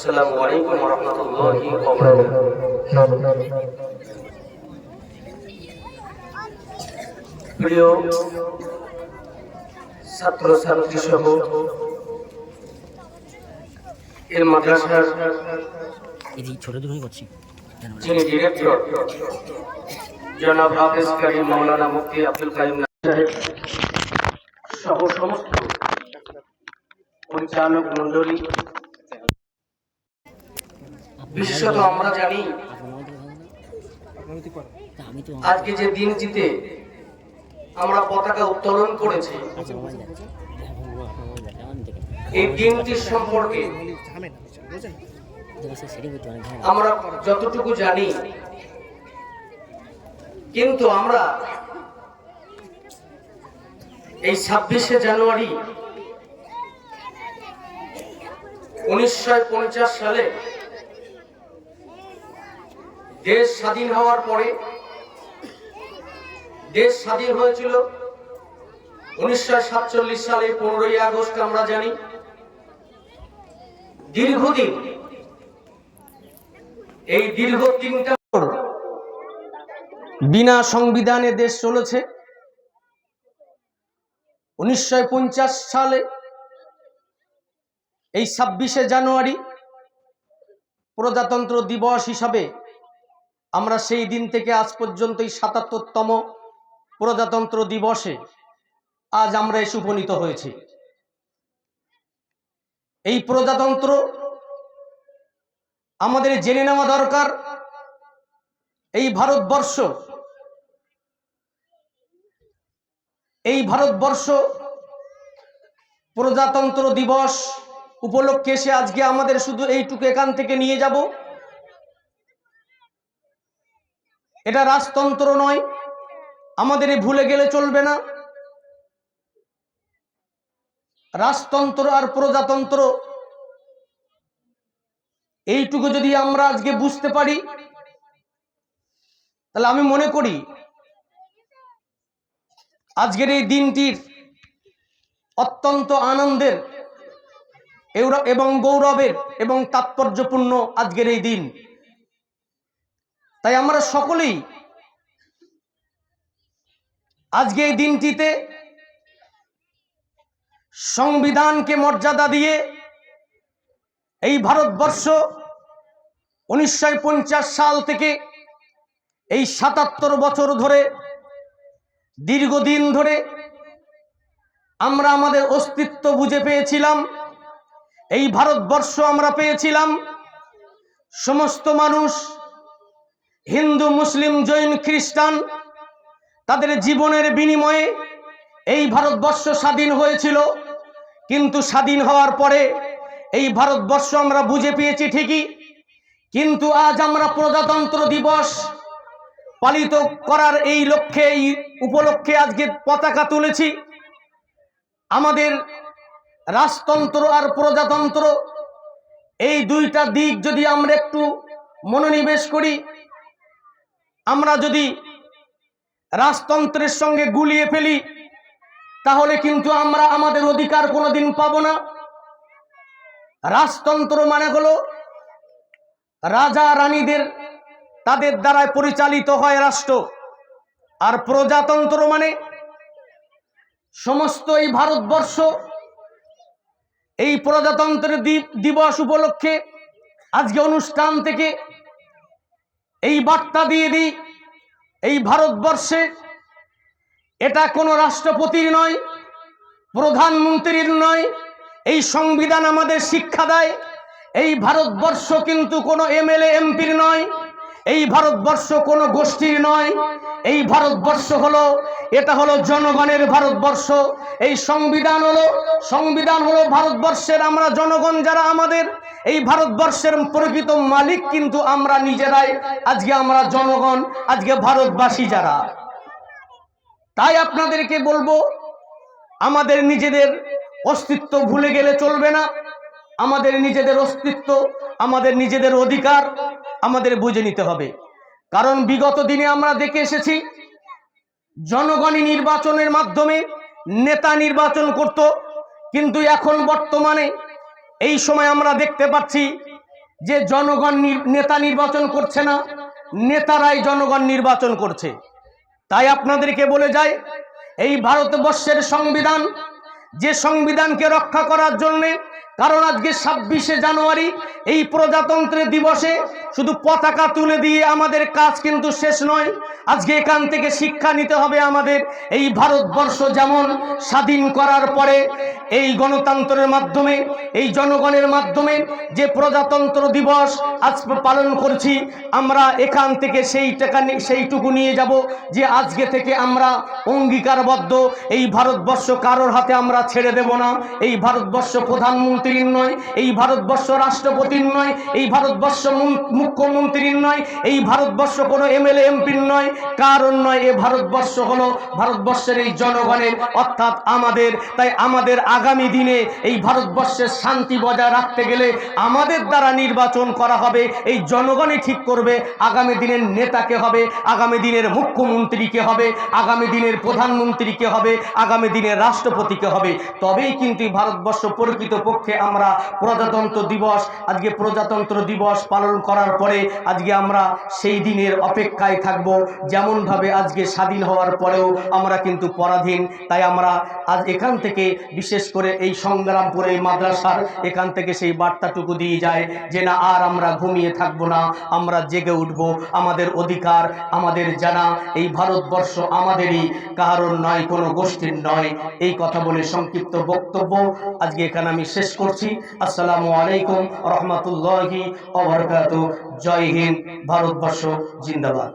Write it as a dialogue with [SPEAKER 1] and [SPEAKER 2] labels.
[SPEAKER 1] আসসালামু আলাইকুম রহমতুল্লাহি ওয়া বারাকাতুহু। প্রিয় ছাত্র ছাত্রী সহ এর মাদ্রাসার
[SPEAKER 2] ছোট দুটোই করছি।
[SPEAKER 1] যিনি ডিরেক্টর জনাব হাফেজ কারিম মৌলানা মুফতি আব্দুল কারিম সাহেব সহ সমস্ত পরিচালক মন্ডলী বিশেষত আমরা জানি আজকে যে দিন জিতে আমরা পতাকা উত্তোলন করেছি, এই দিনটি সম্পর্কে আমরা যতটুকু জানি, কিন্তু আমরা এই ছাব্বিশে জানুয়ারি উনিশশো পঞ্চাশ সালে দেশ স্বাধীন হওয়ার পরে, দেশ স্বাধীন হয়েছিল উনিশশো সালে পনেরোই আগস্ট, আমরা জানি। দীর্ঘদিন এই দীর্ঘ তিনটা বিনা সংবিধানে দেশ চলেছে। উনিশশো পঞ্চাশ সালে এই ছাব্বিশে জানুয়ারি প্রজাতন্ত্র দিবস হিসাবে আমরা সেই দিন থেকে আজ পর্যন্ত এই সাতাত্তরতম প্রজাতন্ত্র দিবসে আজ আমরা এসে উপনীত হয়েছি। এই প্রজাতন্ত্র আমাদের জেনে নেওয়া দরকার, এই ভারতবর্ষ এই ভারতবর্ষ প্রজাতন্ত্র দিবস উপলক্ষে এসে আজকে আমাদের শুধু এইটুকু এখান থেকে নিয়ে যাব। এটা রাজতন্ত্র নয়। আমাদের ভুলে গেলে চলবে না। রাজতন্ত্র আর প্রজাতন্ত্র, এইটুকু যদি আমরা আজকে বুঝতে পারি, তাহলে আমি মনে করি, আজকের এই দিনটির অত্যন্ত আনন্দের এবং গৌরবের এবং তাৎপর্যপূর্ণ আজকের এই দিন। তাই আমরা সকলেই আজকে এই দিনটিতে সংবিধানকে মর্যাদা দিয়ে এই ভারতবর্ষ উনিশশো পঞ্চাশ সাল থেকে এই সাতাত্তর বছর ধরে, দীর্ঘদিন ধরে আমরা আমাদের অস্তিত্ব বুঝে পেয়েছিলাম, এই ভারতবর্ষ আমরা পেয়েছিলাম, সমস্ত মানুষ হিন্দু, মুসলিম, জৈন, খ্রিস্টান, তাদের জীবনের বিনিময়ে এই ভারতবর্ষ স্বাধীন হয়েছিল। কিন্তু স্বাধীন হওয়ার পরে এই ভারতবর্ষ আমরা বুঝে পেয়েছি ঠিকই। কিন্তু আজ আমরা প্রজাতন্ত্র দিবস পালিত করার এই লক্ষ্যে, এই উপলক্ষে আজকে পতাকা তুলেছি। আমাদের রাজতন্ত্র আর প্রজাতন্ত্র এই দুইটা দিক যদি আমরা একটু মনোনিবেশ করি আমরা যদি রাজতন্ত্রের সঙ্গে গুলিয়ে ফেলি, তাহলে কিন্তু আমরা আমাদের অধিকার কোনোদিন পাবো না। রাজতন্ত্র মানে হলো রাজা রানীদের তাদের দ্বারায় পরিচালিত হয় রাষ্ট্র। আর প্রজাতন্ত্র মানে সমস্ত এই ভারতবর্ষ, এই প্রজাতন্ত্রের দিবস উপলক্ষে আজকে অনুষ্ঠান থেকে এই বার্তা দিয়ে দিই, এই ভারতবর্ষে এটা কোনো রাষ্ট্রপতির নয়, প্রধানমন্ত্রীর নয়, এই সংবিধান আমাদের শিক্ষা দেয়, এই ভারতবর্ষ কিন্তু কোনো এমএলএ, এমপির নয়, এই ভারতবর্ষ কোনো গোষ্ঠীর নয়, এই ভারতবর্ষ হলো, এটা হলো জনগণের ভারতবর্ষ, এই সংবিধান হলো সংবিধান হলো ভারতবর্ষের আমরা জনগণ যারা আমাদের এই ভারতবর্ষের প্রকৃত মালিক কিন্তু আমরা নিজেরাই। আজকে আমরা জনগণ, আজকে ভারতবাসী যারা। তাই আপনাদেরকে বলব, আমাদের নিজেদের অস্তিত্ব ভুলে গেলে চলবে না। আমাদের নিজেদের অস্তিত্ব, আমাদের নিজেদের অধিকার আমাদের বুঝে নিতে হবে। কারণ বিগত দিনে আমরা দেখে এসেছি, জনগণই নির্বাচনের মাধ্যমে নেতা নির্বাচন করত, কিন্তু এখন বর্তমানে এই সময় আমরা দেখতে পাচ্ছি যে জনগণ নেতা নির্বাচন করছে না, নেতারাই জনগণ নির্বাচন করছে। তাই আপনাদেরকে বলে যায় এই ভারতবর্ষের সংবিধান, যে সংবিধানকে রক্ষা করার জন্যে, কারণ আজকে ছাব্বিশে জানুয়ারি, এই প্রজাতন্ত্র দিবসে শুধু পতাকা তুলে দিয়ে আমাদের কাজ কিন্তু শেষ নয় আজকে এখান থেকে শিক্ষা নিতে হবে আমাদের। এই ভারতবর্ষ যেমন স্বাধীন করার পরে এই গণতন্ত্রের মাধ্যমে, এই জনগণের মাধ্যমে যে প্রজাতন্ত্র দিবস আজ পালন করছি, আমরা এখান থেকে সেই টাকা সেইটুকু নিয়ে যাব যে আজকে থেকে আমরা অঙ্গীকারবদ্ধ। এই ভারতবর্ষ কারোর হাতে আমরা ছেড়ে দেব না। এই ভারতবর্ষ প্রধানমন্ত্রীর নয়, এই ভারতবর্ষ রাষ্ট্রপতির নয়, এই ভারতবর্ষ মুখ্যমন্ত্রীর নয়, এই ভারতবর্ষ কোনো এমএলএ, এমপির নয়। কারণ নয়, এ ভারতবর্ষ হলো ভারতবর্ষের এই জনগণের অর্থাৎ আমাদের। তাই আমাদের আগামী দিনে এই ভারতবর্ষের শান্তি বজায় রাখতে গেলে আমাদের দ্বারা নির্বাচন করা হবে, এই জনগণই ঠিক করবে। আগামী দিনের নেতাকে হবে, আগামী দিনের মুখ্যমন্ত্রীকে হবে, আগামী দিনের প্রধানমন্ত্রীকে হবে, আগামী দিনের রাষ্ট্রপতিকে হবে। তবেই কিন্তু ভারতবর্ষ প্রকৃতপক্ষে আমরা প্রজাতন্ত্র দিবস, আজকে প্রজাতন্ত্র দিবস পালন করার পরে আজকে আমরা সেই দিনের অপেক্ষায় থাকব। যেমনভাবে আজকে স্বাধীন হওয়ার পরেও আমরা কিন্তু পরাধীন, তাই আমরা আজ এখান থেকে বিশেষ করে এই সংগ্রামপুর, এই মাদ্রাসার এখান থেকে সেই বার্তাটুকু দিয়ে যায় যে না, আর আমরা ঘুমিয়ে থাকব না, আমরা জেগে উঠব, আমাদের অধিকার, আমাদের জানা, এই ভারতবর্ষ আমাদেরই, কারণ নয়, কোনো গোষ্ঠীর নয়। এই কথা বলে সংক্ষিপ্ত বক্তব্য আজকে এখানে আমি শেষ করছি। আসসালামু আলাইকুম, রহমতুল্লাহি জয় হিন্দ, ভারতবর্ষ, জিন্দাবাদ।